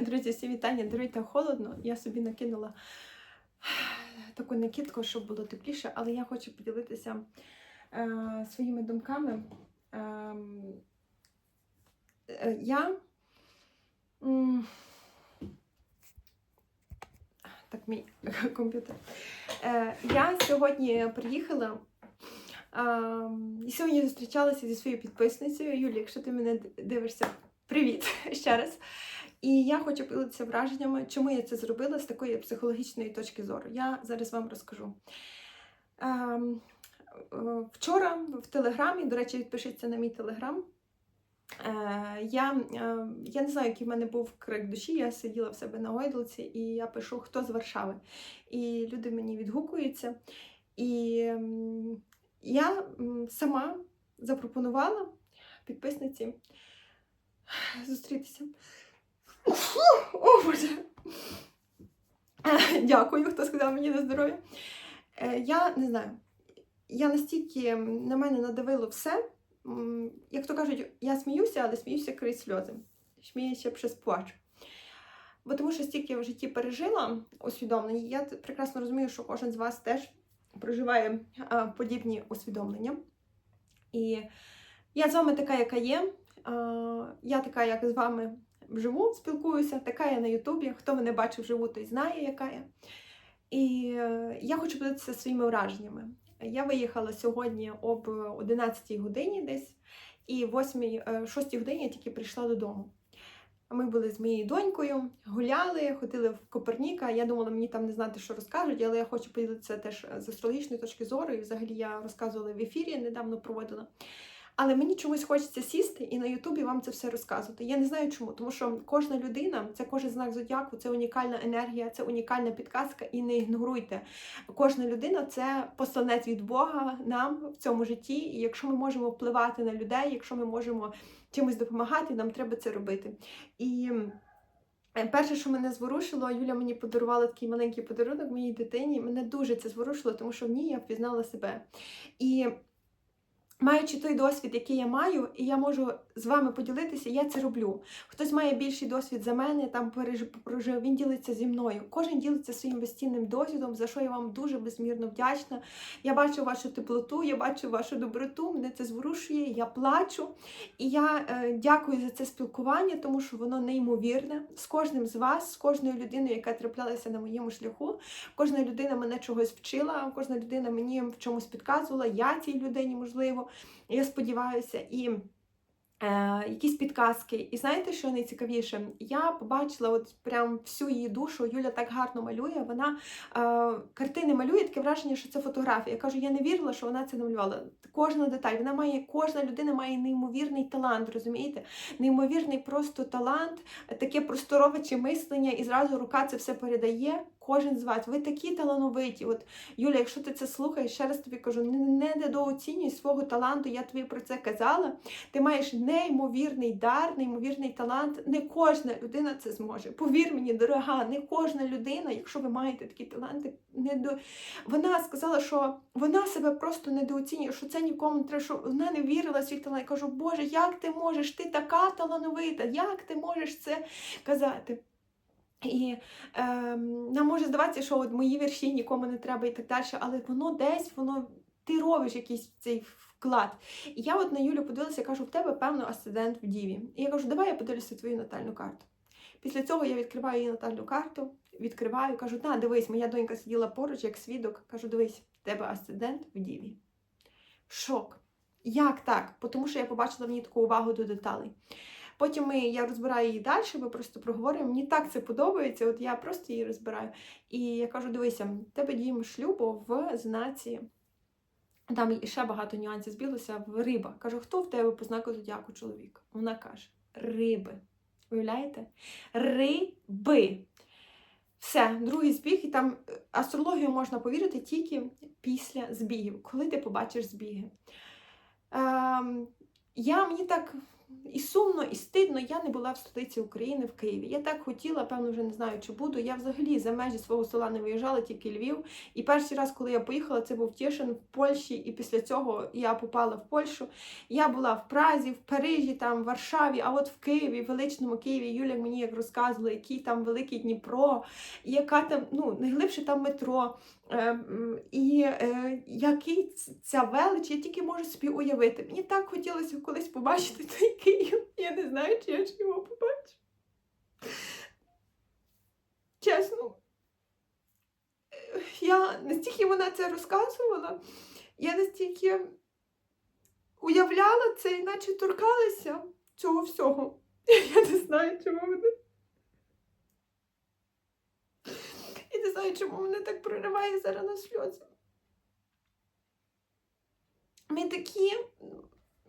Друзі, всі вітання, даруйте холодно. Я собі накинула таку накидку, щоб було тепліше, але я хочу поділитися е, своїми думками. Ем, е, я. Так, мій комп'ютер. Е, я сьогодні приїхала. ем, І сьогодні зустрічалася зі своєю підписницею. Юлі, якщо ти мене дивишся, привіт ще раз. І я хочу поділитися враженнями, чому я це зробила з такої психологічної точки зору. Я зараз вам розкажу. Ем, е, вчора в Телеграмі, до речі, підпишіться на мій телеграм. Е, я, е, я не знаю, який в мене був крик душі. Я сиділа в себе на гойдалці і я пишу, хто з Варшави. І люди мені відгукуються. І ем, я сама запропонувала підписниці зустрітися. О, Боже! Е, Дякую, хто сказав мені на здоров'я. Е, Я не знаю. Я настільки на мене надавило все. Як то кажуть, я сміюся, але сміюся крізь сльози. Сміюся через плач. Бо тому що стільки я в житті пережила усвідомлення, я прекрасно розумію, що кожен з вас теж проживає а, подібні усвідомлення. І я з вами така, яка є. А, Я така, як з вами вживу спілкуюся, така я на Ютубі. Хто мене бачив вживу, той знає, яка я. І е, я хочу поділитися своїми враженнями. Я виїхала сьогодні об 11 годині десь, і в 8, 6 годині я тільки прийшла додому. Ми були з моєю донькою, гуляли, ходили в Коперніка. Я думала, мені там не знати, що розкажуть, але я хочу поділитися теж з астрологічної точки зору. І взагалі я розказувала в ефірі, недавно проводила. Але мені чомусь хочеться сісти і на Ютубі вам це все розказувати. Я не знаю чому, тому що кожна людина, це кожен знак зодіаку, це унікальна енергія, це унікальна підказка, і не ігноруйте. Кожна людина це посланець від Бога нам в цьому житті. І якщо ми можемо впливати на людей, якщо ми можемо чимось допомагати, нам треба це робити. І е, перше, що мене зворушило, Юля мені подарувала такий маленький подарунок моїй дитині. Мене дуже це зворушило, тому що в ній я впізнала себе. І Маючи той досвід, який я маю, і я можу з вами поділитися, я це роблю. Хтось має більший досвід за мене, там прожив, він ділиться зі мною. Кожен ділиться своїм безцінним досвідом, за що я вам дуже безмірно вдячна. Я бачу вашу теплоту, я бачу вашу доброту, мене це зворушує, я плачу. І я е, дякую за це спілкування, тому що воно неймовірне. З кожним з вас, з кожною людиною, яка траплялася на моєму шляху. Кожна людина мене чогось вчила, кожна людина мені в чомусь підказувала, я цій людині, можливо. Я сподіваюся, і е, якісь підказки. І знаєте, що найцікавіше? Я побачила от прям всю її душу. Юля так гарно малює. Вона е, картини малює, таке враження, що це фотографія. Я кажу, я не вірила, що вона це намалювала. Кожна деталь, вона має, кожна людина має неймовірний талант, розумієте? Неймовірний просто талант, таке просторовиче мислення, і зразу рука це все передає. Кожен з вас, ви такі талановиті. От Юля, якщо ти це слухаєш, ще раз тобі кажу, не, не недооцінюй свого таланту. Я тобі про це казала. Ти маєш неймовірний дар, неймовірний талант. Не кожна людина це зможе. Повір мені, дорога, не кожна людина, якщо ви маєте такі таланти, не до вона сказала, що вона себе просто недооцінює, що це нікому не треба, що вона не вірила свій талант. Я кажу, Боже, як ти можеш? Ти така талановита, як ти можеш це казати? І ем, нам може здаватися, що от мої вірші нікому не треба і так далі, але воно десь, воно ти робиш якийсь цей вклад. І я от на Юлю подивилася, кажу, в тебе певно асцендент в Діві. І я кажу, давай я подивлюся твою натальну карту. Після цього я відкриваю її натальну карту, відкриваю, кажу, на, дивись, моя донька сиділа поруч, як свідок. Кажу, дивись, в тебе асцендент в Діві. Шок. Як так? Тому що я побачила в ній таку увагу до деталей. Потім ми, я розбираю її далі, ми просто проговорюємо. Мені так це подобається, от я просто її розбираю. І я кажу: дивися, тебе діємо шлюбу в знаці. Там ще багато нюансів збілося в риба. Кажу, хто в тебе по знаку зодіаку чоловік? Вона каже: риби. Уявляєте? Риби. Все, другий збіг, і там е, астрологію можна повірити тільки після збігів, коли ти побачиш збіги. Ем, я мені так і сумно, і стидно. Я не була в столиці України в Києві. Я так хотіла, певно, вже не знаю, чи буду. Я взагалі за межі свого села не виїжджала, тільки Львів. І перший раз, коли я поїхала, це був Тішин в Польщі, і після цього я попала в Польщу. Я була в Празі, в Парижі, там, в Варшаві, а от в Києві, в величному Києві, Юля мені як розказувала, який там великий Дніпро, яка там, ну, найглибше там метро. Е, і е, який ця велич, я тільки можу собі уявити. Мені так хотілося колись побачити той Київ. Я не знаю, чи я ж його побачу. Чесно. Я настільки вона це розказувала, я настільки уявляла це, іначе торкалася цього всього. Я не знаю, чому мене. І не знаю, чому мене так прориває зараз на сльози. Ми такі,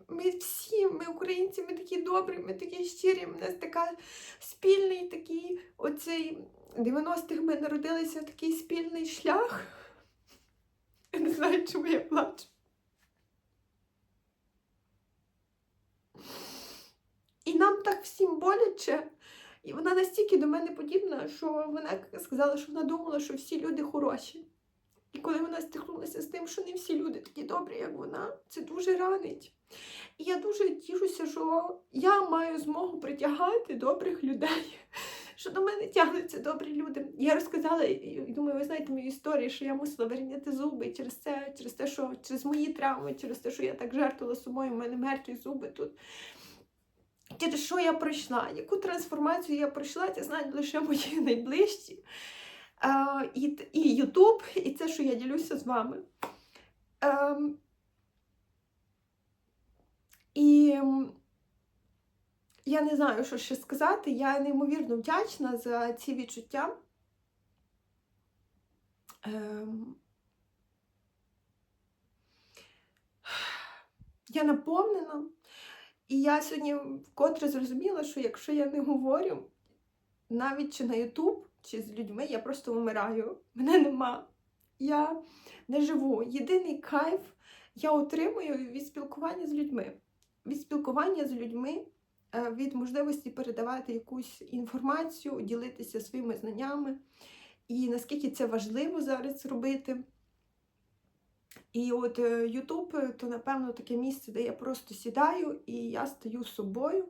ми всі, ми українці, ми такі добрі, ми такі щирі, у нас така спільний такий оцей 90-х ми народилися такий спільний шлях. Я не знаю, чому я плачу. І нам так всім боляче. І вона настільки до мене подібна, що вона сказала, що вона думала, що всі люди хороші. І коли вона стикнулася з тим, що не всі люди такі добрі, як вона, це дуже ранить. І я дуже тішуся, що я маю змогу притягати добрих людей, що до мене тягнуться добрі люди. Я розказала, і думаю, ви знаєте мою історію, що я мусила вирівняти зуби через це, через те, що через мої травми, через те, що я так жертвувала собою, у мене мертві зуби тут. Через що я пройшла, яку трансформацію я пройшла, це знають лише мої найближчі. І, т- і Ютуб, і це, що я ділюся з вами. Ем, і я не знаю, що ще сказати. Я неймовірно вдячна за ці відчуття. Ем, я наповнена. І я сьогодні вкотре зрозуміла, що якщо я не говорю навіть чи на Ютуб, чи з людьми, я просто вмираю. Мене нема. Я не живу. Єдиний кайф я отримую від спілкування з людьми. Від спілкування з людьми, е, від можливості передавати якусь інформацію, ділитися своїми знаннями. І наскільки це важливо зараз робити. І от Ютуб то, напевно, таке місце, де я просто сідаю і я стаю собою.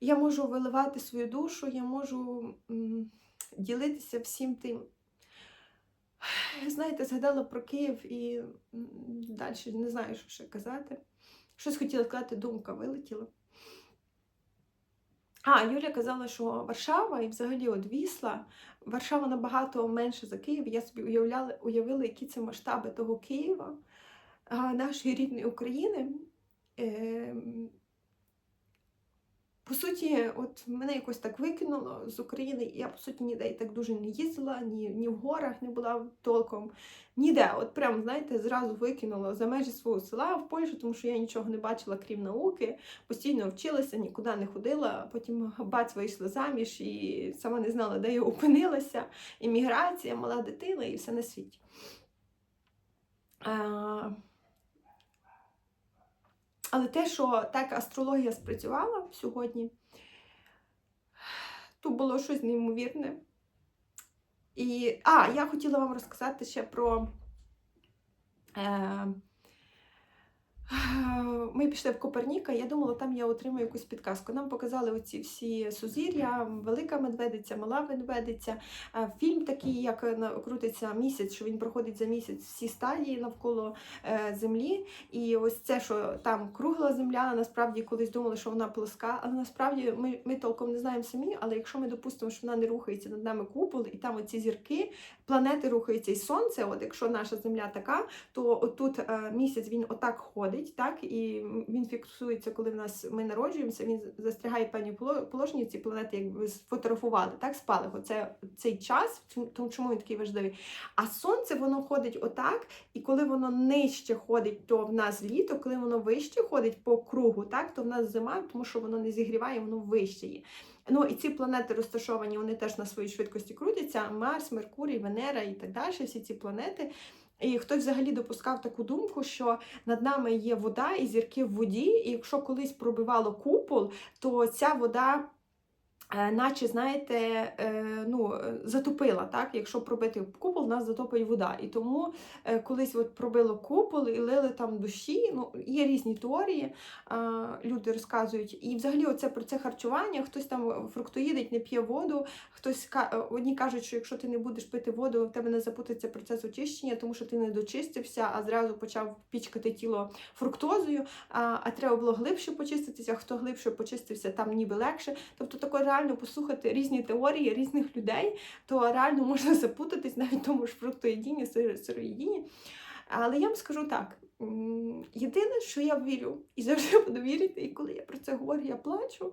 Я можу виливати свою душу, я можу м, ділитися всім тим. Знаєте, згадала про Київ і далі не знаю, що ще казати. Щось хотіла сказати, думка вилетіла. А, Юля казала, що Варшава і взагалі от Вісла, Варшава набагато менше за Київ. Я собі уявляла, уявила, які це масштаби того Києва, нашої рідної України. Ем, По суті, от мене якось так викинуло з України. Я, по суті, ніде і так дуже не їздила, ні, ні в горах не була толком. Ніде. От прям, знаєте, зразу викинуло за межі свого села в Польщу, тому що я нічого не бачила, крім науки. Постійно вчилася, нікуди не ходила. Потім бац вийшла заміж і сама не знала, де я опинилася. Імміграція, мала дитина і все на світі. А... Але те, що так астрологія спрацювала сьогодні, то було щось неймовірне. І, а, я хотіла вам розказати ще про. Е, ми пішли в Коперніка, я думала, там я отримаю якусь підказку. Нам показали оці всі сузір'я, велика медведиця, мала медведиця. Е, Фільм такий, як на- крутиться місяць, що він проходить за місяць всі стадії навколо е, землі. І ось це, що там кругла земля, насправді колись думали, що вона плоска, але насправді ми, ми толком не знаємо самі. Але якщо ми допустимо, що вона не рухається над нами купол, і там оці зірки, планети рухаються і сонце. От якщо наша земля така, то отут е, місяць він отак ходить, так і він фіксується, коли в нас ми народжуємося. Він застрягає певні положення. Ці планети якби сфотографували, так спалах. Оце цей час, тому чому він такий важливий. А сонце воно ходить отак, і коли воно нижче ходить, то в нас літо, коли воно вище ходить по кругу, так то в нас зима, тому що воно не зігріває, воно вище є. Ну і ці планети розташовані, вони теж на своїй швидкості крутяться. Марс, Меркурій, Венера і так далі. Всі ці планети І хтось взагалі допускав таку думку, що над нами є вода і зірки в воді, і якщо колись пробивало купол, то ця вода. Е, Наче, знаєте, е, ну, затопила, так? Якщо пробити купол, нас затопить вода. І тому е, колись от пробило купол і лили там душі. Ну, є різні теорії, люди розказують. І взагалі оце про це харчування, хтось там фруктоїдить, не п'є воду, хтось одні кажуть, що якщо ти не будеш пити воду, в тебе не запутається процес очищення, тому що ти не дочистився, а зразу почав пічкати тіло фруктозою, а, треба було глибше почиститися. Хто глибше почистився, там ніби легше. Тобто тако реально послухати різні теорії різних людей, то реально можна запутатись навіть тому ж фруктоїдінні, сиро- сироїдінні. Але я вам скажу так: єдине, що я вірю, і завжди буду вірити, і коли я про це говорю, я плачу.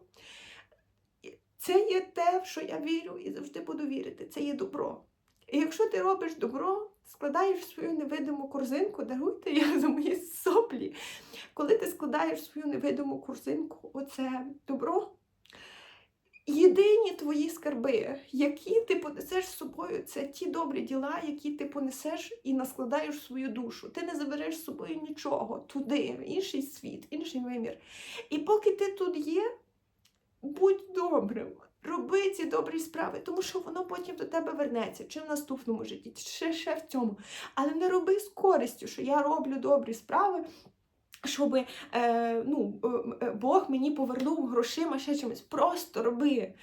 Це є те, в що я вірю і завжди буду вірити. Це є добро. І якщо ти робиш добро, складаєш свою невидиму корзинку, даруйте я за мої соплі. Коли ти складаєш свою невидиму корзинку, оце добро. Єдині твої скарби, які ти понесеш з собою, це ті добрі діла, які ти понесеш і наскладаєш свою душу. Ти не забереш з собою нічого туди, в інший світ, інший вимір. І поки ти тут є, будь добрим. Роби ці добрі справи, тому що воно потім до тебе вернеться, чи в наступному житті, чи ще, в цьому. Але не роби з користю, що я роблю добрі справи, щоб е, ну, е, е, Бог мені повернув грошима ще чимось. Просто роби.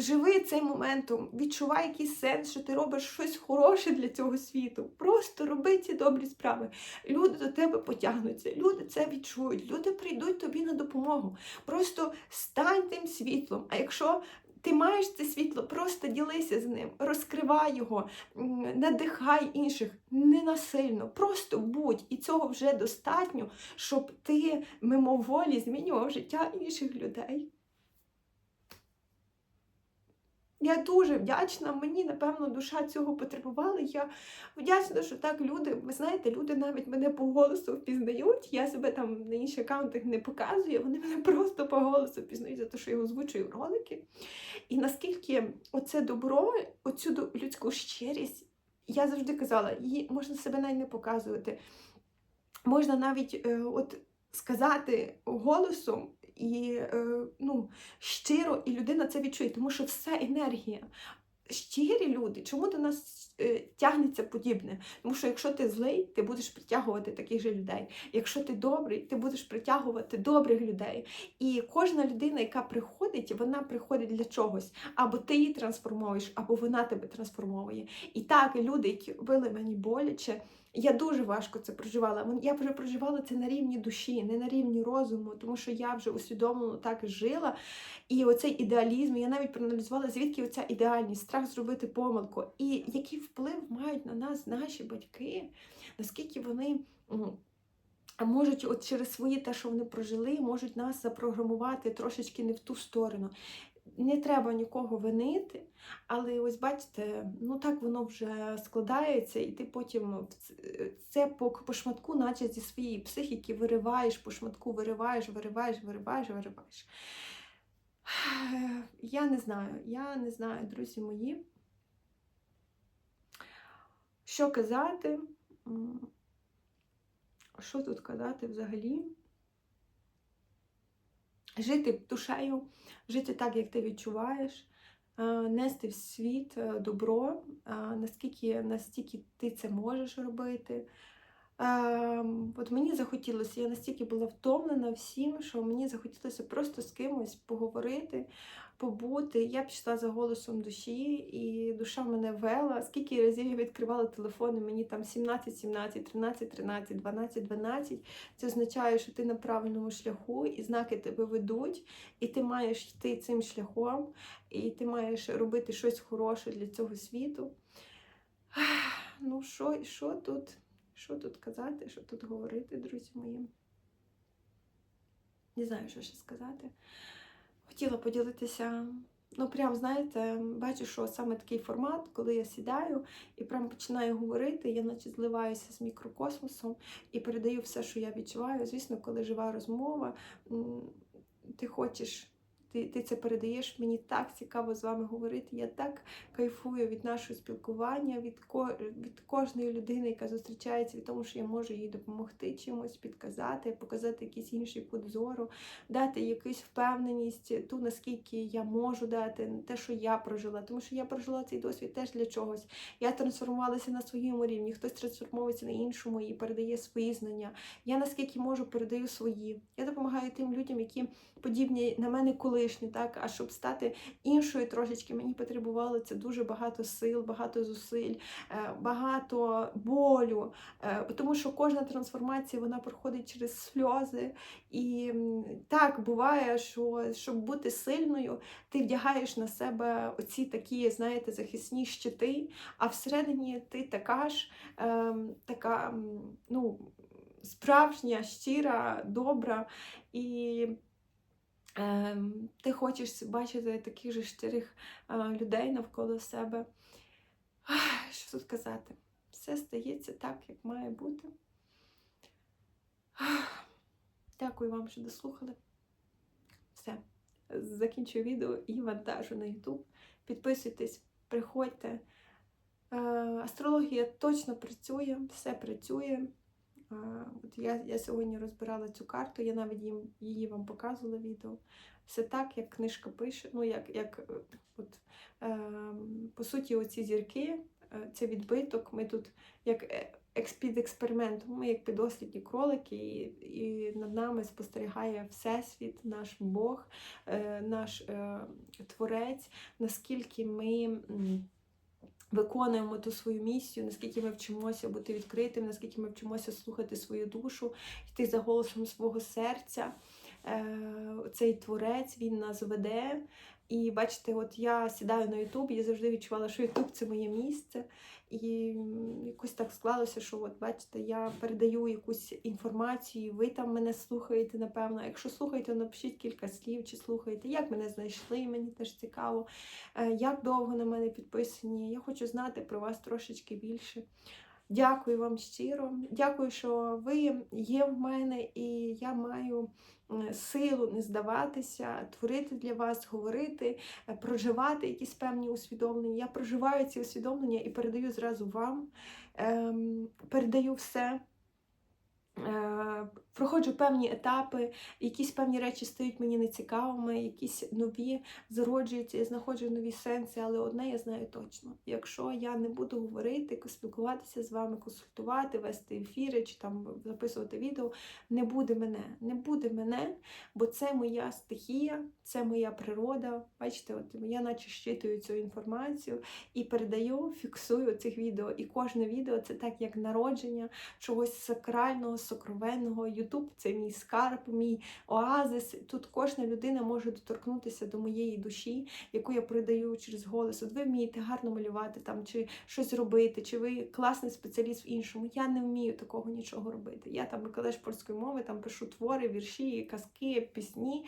Живи цим моментом, відчувай якийсь сенс, що ти робиш щось хороше для цього світу. Просто роби ці добрі справи. Люди до тебе потягнуться, люди це відчують, люди прийдуть тобі на допомогу. Просто стань тим світлом. А якщо ти маєш це світло, просто ділися з ним, розкривай його, надихай інших ненасильно, просто будь. І цього вже достатньо, щоб ти мимоволі змінював життя інших людей. Я дуже вдячна, мені, напевно, душа цього потребувала. Я вдячна, що так люди, ви знаєте, люди навіть мене по голосу впізнають. Я себе там на інших аккаунтах не показую, вони мене просто по голосу впізнають за те, що я озвучую ролики. І наскільки оце добро, оцю людську щирість, я завжди казала, її можна себе навіть не показувати. Можна навіть е, от сказати голосом і е, ну, щиро, і людина це відчує, тому що все енергія. Щирі люди, чому до нас тягнеться подібне? Тому що якщо ти злий, ти будеш притягувати таких же людей. Якщо ти добрий, ти будеш притягувати добрих людей. І кожна людина, яка приходить, вона приходить для чогось. Або ти її трансформуєш, або вона тебе трансформовує. І так, люди, які робили мені боляче, я дуже важко це проживала. Я вже проживала це на рівні душі, не на рівні розуму, тому що я вже усвідомлено так жила. І оцей ідеалізм, я навіть проаналізувала, звідки оця ідеальність, страх зробити помилку. І який вплив мають на нас наші батьки, наскільки вони. можуть от через свої те, що вони прожили, можуть нас запрограмувати трошечки не в ту сторону. Не треба нікого винити, але ось бачите, ну так воно вже складається, і ти потім це по, по шматку, наче зі своєї психіки вириваєш, по шматку вириваєш, вириваєш, вириваєш, вириваєш. Я не знаю, я не знаю, друзі мої. Що казати? Що тут казати взагалі? Жити душею, жити так, як ти відчуваєш, е, нести в світ е, добро, е, наскільки настільки ти це можеш робити. От мені захотілося, я настільки була втомлена всім, що мені захотілося просто з кимось поговорити, побути. Я пішла за голосом душі, і душа мене вела. Скільки разів я відкривала телефон, і мені там 17, 17, 13, 13, 12, 12. Це означає, що ти на правильному шляху, і знаки тебе ведуть, і ти маєш йти цим шляхом, і ти маєш робити щось хороше для цього світу. Ну, що, що тут? Що тут казати, що тут говорити, друзі мої? Не знаю, що ще сказати. Хотіла поділитися. Ну, прям, знаєте, бачу, що саме такий формат, коли я сідаю і прям починаю говорити, я наче зливаюся з мікрокосмосом і передаю все, що я відчуваю. Звісно, коли жива розмова, ти хочеш ти, ти це передаєш. Мені так цікаво з вами говорити. Я так кайфую від нашого спілкування, від, ко, від кожної людини, яка зустрічається, від того, що я можу їй допомогти чимось, підказати, показати якийсь інший кут зору, дати якусь впевненість, ту, наскільки я можу дати, те, що я прожила. Тому що я прожила цей досвід теж для чогось. Я трансформувалася на своєму рівні, хтось трансформується на іншому і передає свої знання. Я наскільки можу, передаю свої. Я допомагаю тим людям, які подібні на мене колишні, так а щоб стати іншою трошечки, мені потребувало це дуже багато сил, багато зусиль, е, багато болю. Е, Тому що кожна трансформація вона проходить через сльози. І так буває, що щоб бути сильною, ти вдягаєш на себе оці такі, знаєте, захисні щити, а всередині ти така ж, ем, така, ну, справжня, щира, добра. І ти хочеш бачити таких же щирих е, людей навколо себе. Що тут казати? Все стається так, як має бути. Дякую вам, що дослухали. Все. Закінчую відео і вантажу на YouTube. Підписуйтесь, приходьте. Е, Астрологія точно працює, все працює. От я, я сьогодні розбирала цю карту, я навіть їм, її вам показувала відео. Все так, як книжка пише. Ну, як, як е, от, е, по суті, оці зірки, е, це відбиток. Ми тут як е, під експериментом, ми як підослідні кролики, і, і над нами спостерігає Всесвіт, наш Бог, е, наш е, Творець, наскільки ми. Виконуємо ту свою місію, наскільки ми вчимося бути відкритим, наскільки ми вчимося слухати свою душу, йти за голосом свого серця. Е, Цей творець він нас веде. І бачите, от я сідаю на Ютуб, я завжди відчувала, що Ютуб це моє місце. І якось так склалося, що от бачите, я передаю якусь інформацію, ви там мене слухаєте, напевно. Якщо слухаєте, напишіть кілька слів, чи слухаєте, як мене знайшли, мені теж цікаво, Е, як довго на мене підписані. Я хочу знати про вас трошечки більше. Дякую вам щиро. Дякую, що ви є в мене, і я маю силу не здаватися, творити для вас, говорити, е, проживати якісь певні усвідомлення. Я проживаю ці усвідомлення і передаю зразу вам. Ем, передаю все. Проходжу певні етапи, якісь певні речі стають мені нецікавими, якісь нові зароджуються, я знаходжу нові сенси, але одне я знаю точно: якщо я не буду говорити, спілкуватися з вами, консультувати, вести ефіри чи там записувати відео, не буде мене. Не буде мене, бо це моя стихія, це моя природа. Бачите, от я наче щитую цю інформацію і передаю, фіксую цих відео. І кожне відео це так, як народження чогось сакрального, сокровенного. Ютуб це мій скарб, мій оазис. Тут кожна людина може доторкнутися до моєї душі, яку я передаю через голос. От ви вмієте гарно малювати там, чи щось робити, чи ви класний спеціаліст в іншому. Я не вмію такого нічого робити. Я там викладач польської мови, там пишу твори, вірші, казки, пісні,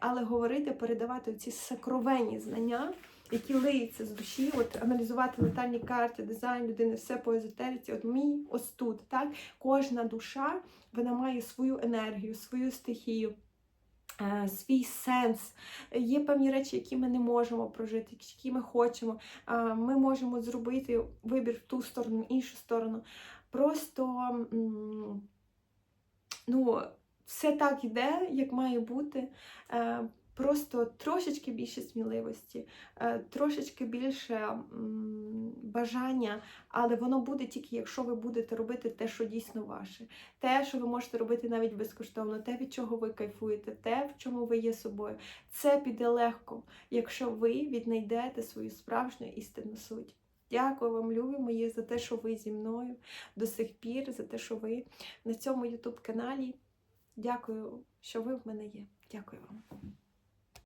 але говорити, передавати ці сокровенні знання. Які лиються з душі, от аналізувати натальні карти, дизайн людини, все по езотериці, от мій ось тут. Так? Кожна душа вона має свою енергію, свою стихію. е, Свій сенс. Є певні речі, які ми не можемо прожити, які ми хочемо. Ми можемо зробити вибір в ту сторону, в іншу сторону. Просто ну, все так йде, як має бути. Просто трошечки більше сміливості, е, трошечки більше бажання, але воно буде тільки, якщо ви будете робити те, що дійсно ваше. Те, що ви можете робити навіть безкоштовно, те, від чого ви кайфуєте, те, в чому ви є собою. Це піде легко, якщо ви віднайдете свою справжню істинну суть. Дякую вам, любі мої, за те, що ви зі мною до сих пір, за те, що ви на цьому YouTube каналі. Дякую, що ви в мене є. Дякую вам.